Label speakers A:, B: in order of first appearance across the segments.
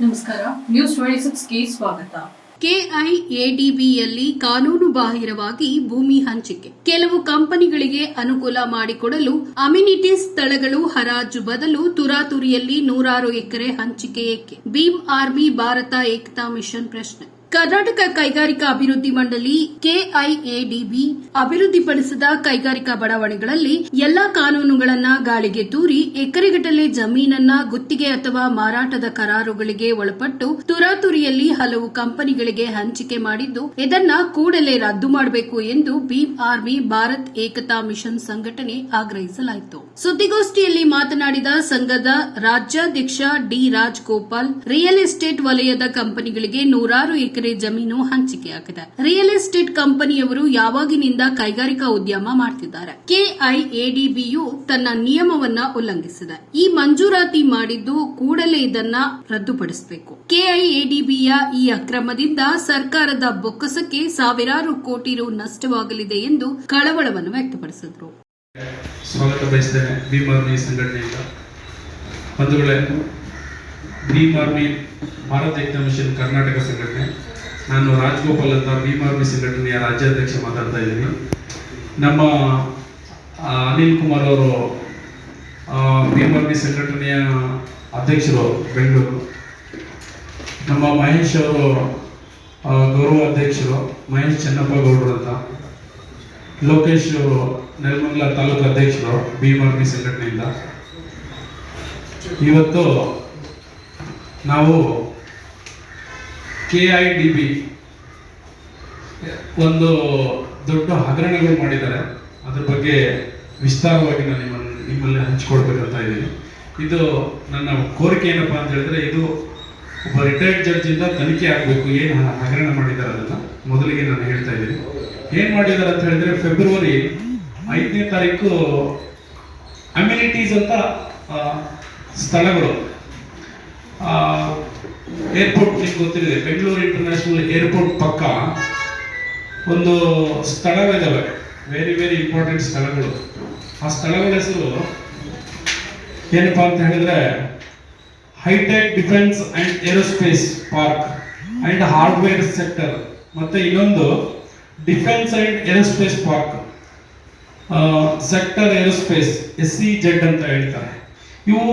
A: ನಮಸ್ಕಾರ. News twenty ಸಿಕ್ಸ್ಗೆ ಸ್ವಾಗತ.
B: ಕೆಐಎಡಿಬಿಯಲ್ಲಿ ಕಾನೂನು ಬಾಹಿರವಾಗಿ ಭೂಮಿ ಹಂಚಿಕೆ. ಕೆಲವು ಕಂಪನಿಗಳಿಗೆ ಅನುಕೂಲ ಮಾಡಿಕೊಡಲು ಅಮಿನಿಟಿ ಸ್ಥಳಗಳು ಹರಾಜು ಬದಲು ತುರಾತುರಿಯಲ್ಲಿ ನೂರಾರು ಎಕರೆ ಹಂಚಿಕೆ ಏಕೆ. ಭೀಮ್ ಆರ್ಮಿ ಭಾರತ ಏಕತಾ ಮಿಷನ್ ಪ್ರಶ್ನೆ. ಕರ್ನಾಟಕ ಕೈಗಾರಿಕಾ ಅಭಿವೃದ್ಧಿ ಮಂಡಳಿ ಕೆಐಎಡಿಬಿ ಅಭಿವೃದ್ಧಿಪಡಿಸಿದ ಕೈಗಾರಿಕಾ ಬಡಾವಣೆಗಳಲ್ಲಿ ಎಲ್ಲಾ ಕಾನೂನುಗಳನ್ನ ಗಾಳಿಗೆ ತೂರಿ ಎಕರೆಗಟ್ಟಲೆ ಜಮೀನನ್ನ ಗುತ್ತಿಗೆ ಅಥವಾ ಮಾರಾಟದ ಕರಾರುಗಳಿಗೆ ಒಳಪಟ್ಟು ತುರಾತುರಿಯಲ್ಲಿ ಹಲವು ಕಂಪನಿಗಳಿಗೆ ಹಂಚಿಕೆ ಮಾಡಿದ್ದು, ಇದನ್ನ ಕೂಡಲೇ ರದ್ದು ಮಾಡಬೇಕು ಎಂದು ಭೀಮ್ ಆರ್ಮಿ ಭಾರತ್ ಏಕತಾ ಮಿಷನ್ ಸಂಘಟನೆ ಆಗ್ರಹಿಸಲಾಯಿತು. ಸುದ್ದಿಗೋಷ್ಠಿಯಲ್ಲಿ ಮಾತನಾಡಿದ ಸಂಘದ ರಾಜ್ಯಾಧ್ಯಕ್ಷ ಡಿ ರಾಜ್ಗೋಪಾಲ್ ರಿಯಲ್ ಎಸ್ಟೇಟ್ ವಲಯದ ಕಂಪನಿಗಳಿಗೆ ನೂರಾರು ಎಕರೆ ಜಮೀನು ಹಂಚಿಕೆ ಹಂಚಿಕೆಯಾಗಿದೆ. ರಿಯಲ್ ಎಸ್ಟೇಟ್ ಕಂಪನಿಯವರು ಯಾವಾಗಿನಿಂದ ಕೈಗಾರಿಕಾ ಉದ್ಯಮ ಮಾಡ್ತಿದ್ದಾರೆ? ಕೆಐಎಡಿಬಿಯು ತನ್ನ ನಿಯಮವನ್ನ ಉಲ್ಲಂಘಿಸಿದೆ. ಈ ಮಂಜೂರಾತಿ ಮಾಡಿದ್ದು ಕೂಡಲೇ ಇದನ್ನ ರದ್ದುಪಡಿಸಬೇಕು. ಕೆಐಎಡಿಬಿಯ ಈ ಅಕ್ರಮದಿಂದ ಸರ್ಕಾರದ ಬೊಕ್ಕಸಕ್ಕೆ ಸಾವಿರಾರು ಕೋಟಿ ರು ನಷ್ಟವಾಗಲಿದೆ ಎಂದು ಕಳವಳವನ್ನು ವ್ಯಕ್ತಪಡಿಸಿದರು.
C: ಸ್ವಾಗತ ಬಯಸ್ತೇನೆ. ಭೀಮ್ ಆರ್ಮಿ ಸಂಘಟನೆಯಿಂದ. ಬಂಧುಗಳೇ, ಭೀಮ್ ಆರ್ಮಿ ಭಾರತ ಮಿಷನ್ ಕರ್ನಾಟಕ ಸಂಘಟನೆ ನಾನು ರಾಜ್ಗೋಪಾಲ್ ಅಂತ ಭೀಮಾರ್ಮಿ ಸಂಘಟನೆಯ ರಾಜ್ಯಾಧ್ಯಕ್ಷ ಮಾತಾಡ್ತಾ ಇದ್ದೀನಿ. ನಮ್ಮ ಅನಿಲ್ ಕುಮಾರ್ ಅವರು ಭೀಮಾರ್ಮಿ ಸಂಘಟನೆಯ ಅಧ್ಯಕ್ಷರು ಬೆಂಗಳೂರು. ನಮ್ಮ ಮಹೇಶ್ ಅವರು ಗೌರವ ಅಧ್ಯಕ್ಷರು, ಮಹೇಶ್ ಚೆನ್ನಪ್ಪ ಗೌಡರು ಅಂತ. ಲೋಕೇಶ್ ಅವರು, ನೆಲಮಂಗಲ ತಾಲೂಕು ಅಧ್ಯಕ್ಷರು ಭೀಮಾರ್ಮಿ ಸಂಘಟನೆಯಿಂದ. ಇವತ್ತು ನಾವು ಕೆ ಐ ಡಿ ಬಿ ಒಂದು ದೊಡ್ಡ ಹಗರಣಗಳು ಮಾಡಿದ್ದಾರೆ. ಅದ್ರ ಬಗ್ಗೆ ವಿಸ್ತಾರವಾಗಿ ನಾನು ನಿಮ್ಮ ನಿಮ್ಮಲ್ಲಿ ಹಂಚ್ಕೊಡ್ಬೇಕಂತ ಇದ್ದೀನಿ. ಇದು ನನ್ನ ಕೋರಿಕೆ ಏನಪ್ಪ ಅಂತ ಹೇಳಿದ್ರೆ, ಇದು ಒಬ್ಬ ರಿಟೈರ್ಡ್ ಜಡ್ಜಿಂದ ತನಿಖೆ ಆಗಬೇಕು. ಏನು ಹಗರಣ ಮಾಡಿದ್ದಾರೆ ಅದನ್ನ ಮೊದಲಿಗೆ ನಾನು ಹೇಳ್ತಾ ಇದ್ದೀನಿ. ಏನು ಮಾಡಿದ್ದಾರೆ ಅಂತ ಹೇಳಿದ್ರೆ ಫೆಬ್ರವರಿ ಐದನೇ ತಾರೀಕು ಅಮ್ಯುನಿಟೀಸ್ ಅಂತ ಸ್ಥಳಗಳು. ಏರ್ಪೋರ್ಟ್ ನಿಮ್ಗೆ ಗೊತ್ತಿದೆ. ಬೆಂಗಳೂರು ಇಂಟರ್ನ್ಯಾಷನಲ್ ಏರ್ಪೋರ್ಟ್ ಪಕ್ಕ ಒಂದು ಸ್ಥಳಗಳಿದಾವೆ. ವೆರಿ ವೆರಿ ಇಂಪಾರ್ಟೆಂಟ್ ಸ್ಥಳಗಳು. ಆ ಸ್ಥಳಗಳ ಹೆಸರು ಏನಪ್ಪಾ ಅಂತ ಹೇಳಿದ್ರೆ hitech defence and aerospace park and hardware sector. ಮತ್ತೆ ಇನ್ನೊಂದು defence and aerospace park. Sector aerospace S C Z ಅಂತ ಹೇಳ್ತಾರೆ. ಇವು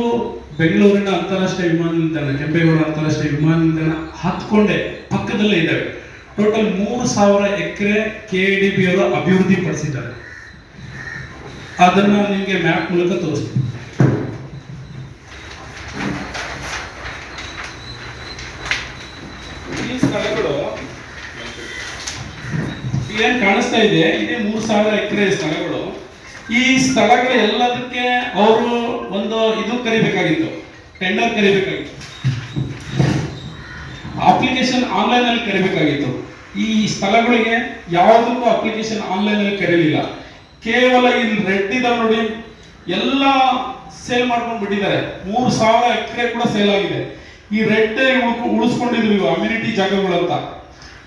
C: ಬೆಂಗಳೂರಿನ ಅಂತಾರಾಷ್ಟ್ರೀಯ ವಿಮಾನ ನಿಲ್ದಾಣ ಕೆಂಪೇಗೌಡ ಅಂತಾರಾಷ್ಟ್ರೀಯ ವಿಮಾನ ನಿಲ್ದಾಣ ಹತ್ಕೊಂಡೆ ಪಕ್ಕದಲ್ಲೇ ಇದ್ದಾವೆ ಟೋಟಲ್ ಮೂರು ಸಾವಿರ ಎಕರೆ ಕೆ ಡಿ ಬಿ ಅವರು ಅಭಿವೃದ್ಧಿ ಪಡಿಸಿದ್ದಾರೆ. ಅದನ್ನು ನಿಮಗೆ ಮ್ಯಾಪ್ ಮೂಲಕ ತೋರಿಸ್ತೀನಿ. ಈ ಸ್ಥಳಗಳು ಏನ್ ಕಾಣಿಸ್ತಾ ಇದೆ? ಇದೇ ಮೂರು ಸಾವಿರ ಎಕರೆ ಸ್ಥಳಗಳು. ಈ ಸ್ಥಳಗಳು ಎಲ್ಲದಕ್ಕೆ ಅವರು ಒಂದು ಇದು ಕರಿಬೇಕಾಗಿತ್ತು ಟೆಂಡರ್ ಕರಿಬೇಕಾಗಿತ್ತು. ಅಪ್ಲಿಕೇಶನ್ ಆನ್ಲೈನ್ ಅಲ್ಲಿ ಕರಿಬೇಕಾಗಿತ್ತು. ಈ ಸ್ಥಳಗಳಿಗೆ ಯಾವುದಕ್ಕೂ ಅಪ್ಲಿಕೇಶನ್ ಆನ್ಲೈನ್ ಅಲ್ಲಿ ಕರೀಲಿಲ್ಲ. ಕೇವಲ ಇಲ್ಲಿ ರೆಡ್ ನೋಡಿ ಎಲ್ಲ ಸೇಲ್ ಮಾಡ್ಕೊಂಡು ಬಿಟ್ಟಿದ್ದಾರೆ. ಮೂರು ಸಾವಿರ ಎಕರೆ ಕೂಡ ಸೇಲ್ ಆಗಿದೆ. ಈ ರೆಡ್ ಉಳಿಸ್ಕೊಂಡಿದ್ವಿ ಅಮ್ಯುನಿಟಿ ಜಾಗಗಳು ಅಂತ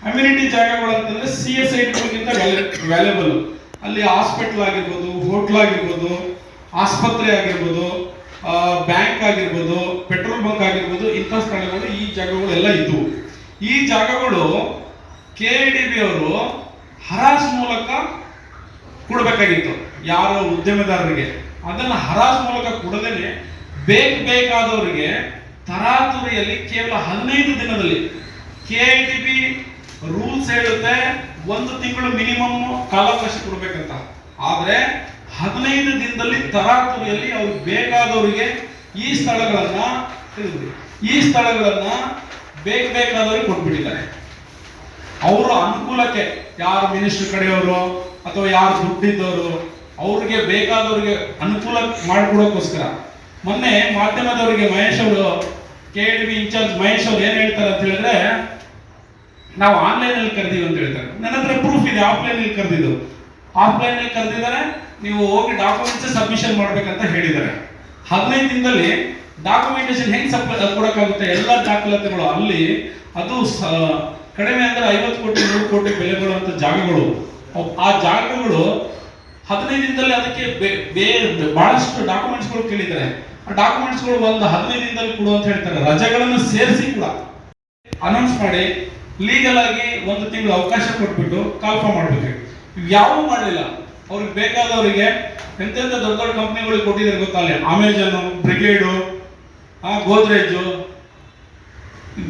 C: ಅಮ್ಯುನಿಟಿ ಜಾಗಗಳು ಅಂತಂದ್ರೆ ಸಿ ಎಸ್ ಐಟ್ಗಳಿಗಿಂತ ವ್ಯಾಲ್ಯೂಬಲ್ ಅಲ್ಲಿ ಹಾಸ್ಪಿಟ್ಲ್ ಆಗಿರ್ಬೋದು, ಹೋಟ್ಲ್ ಆಗಿರ್ಬೋದು, ಆಸ್ಪತ್ರೆ ಆಗಿರ್ಬೋದು ಬ್ಯಾಂಕ್ ಆಗಿರ್ಬೋದು, ಪೆಟ್ರೋಲ್ ಬಂಕ್ ಆಗಿರ್ಬೋದು, ಇಂಥ ಸ್ಥಳಗಳು ಈ ಜಾಗಗಳು ಎಲ್ಲ ಇದ್ವು. ಈ ಜಾಗಗಳು ಕೆ ಡಿ ಬಿ ಅವರು ಹರಾಜ್ ಮೂಲಕ ಕೊಡಬೇಕಾಗಿತ್ತು, ಯಾರ ಉದ್ಯಮದಾರರಿಗೆ. ಅದನ್ನು ಹರಾಜ್ ಮೂಲಕ ಕೊಡದೇನೆ ಬೇಕು ಬೇಕಾದವರಿಗೆ ತರಾತುರಿಯಲ್ಲಿ ಕೇವಲ ಹದಿನೈದು ದಿನದಲ್ಲಿ K I T B rules ಹೇಳುತ್ತೆ ಒಂದು ತಿಂಗಳು ಮಿನಿಮಮ್ ಕಾಲಾವಕಾಶ ಕೊಡಬೇಕಂತ. ಆದ್ರೆ ಹದಿನೈದು ದಿನದಲ್ಲಿ ತರಾತುರಿಯಲ್ಲಿ ಅವ್ರಿಗೆ ಬೇಕಾದವರಿಗೆ ಈ ಸ್ಥಳಗಳನ್ನ ಈ ಸ್ಥಳಗಳನ್ನ ಬೇಗ ಬೇಕಾದವ್ರಿಗೆ ಕೊಟ್ಬಿಟ್ಟಿದ್ದಾರೆ. ಅವರ ಅನುಕೂಲಕ್ಕೆ ಯಾರು ಮಿನಿಸ್ಟರ್ ಕಡೆಯವರು ಅಥವಾ ಯಾರು ದುಡ್ಡಿದ್ದವರು, ಅವ್ರಿಗೆ ಬೇಕಾದವ್ರಿಗೆ ಅನುಕೂಲ ಮಾಡಿಕೊಡೋಕ್ಕೋಸ್ಕರ. ಮೊನ್ನೆ ಮಾಧ್ಯಮದವರಿಗೆ ಮಹೇಶ್ ಅವರು K D B incharge Mahesh ಅವ್ರು ಏನ್ ಹೇಳ್ತಾರೆ ಅಂತ ಹೇಳಿದ್ರೆ ನಾವು ಆನ್ಲೈನ್ ಅಲ್ಲಿ ಕರೆದೀವಿ ಅಂತ ಹೇಳ್ತಾರೆ. ನನ್ನ ಹತ್ರ ಪ್ರೂಫ್ ಇದೆ ಆಫ್ಲೈನ್ ಅಲ್ಲಿ ಕರೆದಿದ್ದು. ಆಫ್ಲೈನ್ ಅಲ್ಲಿ ಕರೆದಿದ್ದಾರೆ, ನೀವು ಹೋಗಿ ಡಾಕ್ಯುಮೆಂಟ್ಸ್ ಸಬ್ಮಿಷನ್ ಮಾಡ್ಬೇಕಂತ ಹೇಳಿದ್ದಾರೆ. ಹದಿನೈದು ದಿನದಲ್ಲಿ ಡಾಕ್ಯುಮೆಂಟೇಶನ್ ಹೆಂಗ್ ಸಪ್ಲೈ ಕೊಡೋಕ್ಕಾಗುತ್ತೆ, ಎಲ್ಲ ದಾಖಲಾತಿಗಳು ಅಲ್ಲಿ, ಅದು ಕಡಿಮೆ ಅಂದ್ರೆ ಐವತ್ತು ಕೋಟಿ, ನೂರು ಕೋಟಿ ಬೆಲೆ ಬೀಳುವಂಥ ಜಾಗಗಳು ಆ ಜಾಗಗಳು ಹದಿನೈದು ದಿನದಲ್ಲಿ ಅದಕ್ಕೆ ಬೇರೆ ಬಹಳಷ್ಟು ಡಾಕ್ಯುಮೆಂಟ್ಸ್ಗಳು ಕೇಳಿದ್ದಾರೆ. ಆ ಡಾಕ್ಯುಮೆಂಟ್ಸ್ಗಳು ಒಂದು ಹದಿನೈದು ದಿನದಲ್ಲಿ ಕೊಡು ಅಂತ ಹೇಳ್ತಾರೆ. ರಜೆಗಳನ್ನು ಸೇರಿಸಿ ಕೂಡ. ಅನೌನ್ಸ್ ಮಾಡಿ ಲೀಗಲ್ ಆಗಿ ಒಂದು ತಿಂಗಳು ಅವಕಾಶ ಕೊಟ್ಬಿಟ್ಟು ಕಾಲ್ಫಾರ್ಮ್ ಮಾಡ್ಬೇಕು. ಯಾವೂ ಮಾಡಲಿಲ್ಲ. ಅವ್ರಿಗೆ ಬೇಕಾದವರಿಗೆ ಎಂತೆಂಥ ದೊಡ್ಡ ದೊಡ್ಡ ಕಂಪ್ನಿಗಳಿಗೆ ಕೊಟ್ಟಿದ್ದಾರೆ ಗೊತ್ತಲ್ಲ ಅಮೆಜಾನು ಬ್ರಿಗೇಡು ಆ ಗೋದ್ರೇಜು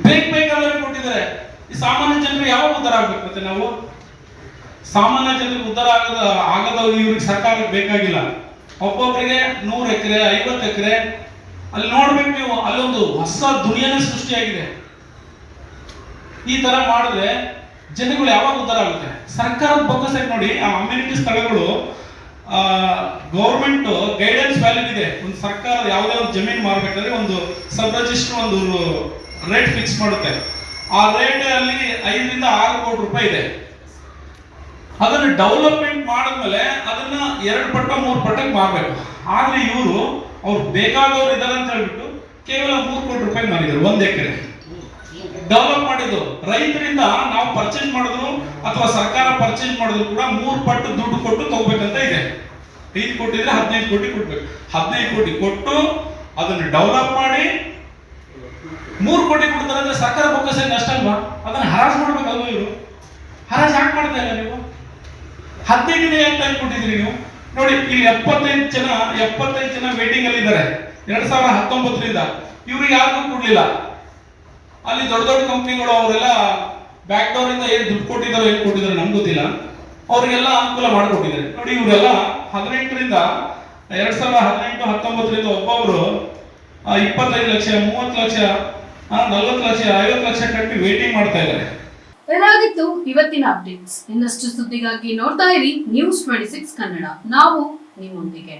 C: ಬೇಕ್ ಬೇಕಾದವ್ರಿಗೆ ಕೊಟ್ಟಿದ್ದಾರೆ. ಈ ಸಾಮಾನ್ಯ ಜನರು ಯಾವಾಗ ಉದ್ಧಾರ ಆಗ್ಬೇಕು ಮತ್ತೆ ನಾವು? ಸಾಮಾನ್ಯ ಜನರಿಗೆ ಉದ್ಧಾರ ಆಗದ ಆಗದ ಇವ್ರಿಗೆ ಸರ್ಕಾರಕ್ಕೆ ಬೇಕಾಗಿಲ್ಲ. ಒಬ್ಬೊಬ್ಬರಿಗೆ ನೂರು ಎಕರೆ, ಐವತ್ತು ಎಕರೆ, ಅಲ್ಲಿ ನೋಡ್ಬೇಕು ನೀವು, ಅಲ್ಲೊಂದು ಹೊಸ ದುನಿಯಾನೇ ಸೃಷ್ಟಿಯಾಗಿದೆ. ಈ ತರ ಮಾಡಿದ್ರೆ ಜನಗಳು ಯಾವಾಗ ಉದ್ಧಾರ ಆಗುತ್ತೆ? ಸರ್ಕಾರದ ಫೋಕಸ್ ನೋಡಿ, ಆ ಅಮ್ಯುನಿಟಿ ಸ್ಥಳಗಳು ಗೌರ್ಮೆಂಟ್ ಗೈಡೆನ್ಸ್ ವ್ಯಾಲ್ಯೂ ಇದೆ. ಒಂದು ಸರ್ಕಾರ ಯಾವುದೇ ಒಂದು ಜಮೀನು ಮಾರ್ಬೇಕಾದ್ರೆ ಒಂದು ಸಬ್ ರಿಜಿಸ್ಟರ್ ಒಂದು ರೇಟ್ ಫಿಕ್ಸ್ ಮಾಡುತ್ತೆ. ಆ ರೇಟ್ ಅಲ್ಲಿ ಐದರಿಂದ ಆರು ಕೋಟಿ ರೂಪಾಯಿ ಇದೆ. ಅದನ್ನ ಡೆವಲಪ್ಮೆಂಟ್ ಮಾಡಿದ್ಮೇಲೆ ಅದನ್ನ ಎರಡು ಪಟ್ಟ, ಮೂರು ಪಟ್ಟಕ್ಕೆ ಮಾರ್ಬೇಕು. ಆದ್ರೆ ಇವರು, ಅವ್ರು ಬೇಕಾದವ್ರು ಇದಾರೆ ಅಂತ ಹೇಳ್ಬಿಟ್ಟು ಕೇವಲ ಮೂರು ಕೋಟಿ ರೂಪಾಯಿ ಮಾರಿದ್ರು ಒಂದು ಎಕರೆ. ಡೆವಲಪ್ ಮಾಡಿದ್ದು ರೈತರಿಂದ ನಾವು ಪರ್ಚೇಸ್ ಮಾಡಿದ್ರು ಅಥವಾ ಸರ್ಕಾರ ಪರ್ಚೇಸ್ ಮಾಡಿದ್ರು ಕೂಡ ಮೂರು ಪಟ್ಟು ದುಡ್ಡು ಕೊಟ್ಟು ತಗೋಬೇಕಂತ ಇದೆ. ಐದು ಕೋಟಿ ಇದ್ರೆ ಹದಿನೈದು ಕೋಟಿ ಕೊಡ್ಬೇಕು. ಹದಿನೈದು ಕೋಟಿ ಕೊಟ್ಟು ಅದನ್ನ ಡೆವಲಪ್ ಮಾಡಿ ಮೂರು ಕೋಟಿ ಕೊಡ್ತಾರೆ ಅಂದ್ರೆ ಸರ್ಕಾರ ಬೊಕ್ಕಸ ನಷ್ಟ ಅಲ್ವಾ? ಅದನ್ನ ಹರಾಜ್ ಮಾಡ್ಬೇಕಲ್ವ ಇವರು? ಹರಾಜ್ ಯಾಕೆ ಮಾಡ್ತಾ ಇಲ್ಲ ನೀವು? ಹದಿನೈದು ದಿನ ಯಾಕೆ ತಂದ್ಕೊಟ್ಟಿದ್ರಿ ಕೊಟ್ಟಿದ್ರಿ ನೀವು. ನೋಡಿ, ಇಲ್ಲಿ ಎಪ್ಪತ್ತೈದು ಜನ ಎಪ್ಪತ್ತೈದು ಜನ ವೇಟಿಂಗ್ ಅಲ್ಲಿ ಇದ್ದಾರೆ. ಎರಡ್ ಸಾವಿರದ ಹತ್ತೊಂಬತ್ತರಿಂದ. ಇವ್ರಿಗೆ ಯಾರಿಗೂ ಕೊಡ್ಲಿಲ್ಲ. ಅಲ್ಲಿ ದೊಡ್ಡ ದೊಡ್ಡ ಕಂಪ್ನಿಗಳು ಅವರೆಲ್ಲ ಬ್ಯಾಕ್ ಡೋರ್ ಇಂದ ಏನ್ ದುಡ್ಡು ಕೊಟ್ಟಿದ್ದಾರೆ ಏನು ಕೊಟ್ಟಿದ್ದಾರೆ ನಮ್ಗೆ ಗೊತ್ತಿಲ್ಲ. ಅವ್ರಿಗೆಲ್ಲ ಅನುಕೂಲ ಮಾಡಿಕೊಟ್ಟಿದ್ದಾರೆ. ನೋಡಿ, ಇವರೆಲ್ಲ ಹದಿನೆಂಟರಿಂದ ಎರಡ್ ಸಾವಿರದ ಹದಿನೆಂಟು, ಹತ್ತೊಂಬತ್ತರಿಂದ ಒಬ್ಬೊಬ್ರು ಇಪ್ಪತ್ತೈದು ಲಕ್ಷ, ಮೂವತ್ತು ಲಕ್ಷ ನಲ್ವತ್ತು ಲಕ್ಷ, ಐವತ್ತು ಲಕ್ಷ ಕಟ್ಟಿ ವೇಟಿಂಗ್ ಮಾಡ್ತಾ ಇದ್ದಾರೆ.
A: ಇದಾಗಿತ್ತು ಇವತ್ತಿನ ಅಪ್ಡೇಟ್ಸ್ ಇನ್ನಷ್ಟು ಸುದ್ದಿಗಾಗಿ ನೋಡ್ತಾ ಇರಿ ನ್ಯೂಸ್ ಟ್ವೆಂಟಿ ಸಿಕ್ಸ್ ಕನ್ನಡ. ನಾವು ನಿಮ್ಮೊಂದಿಗೆ.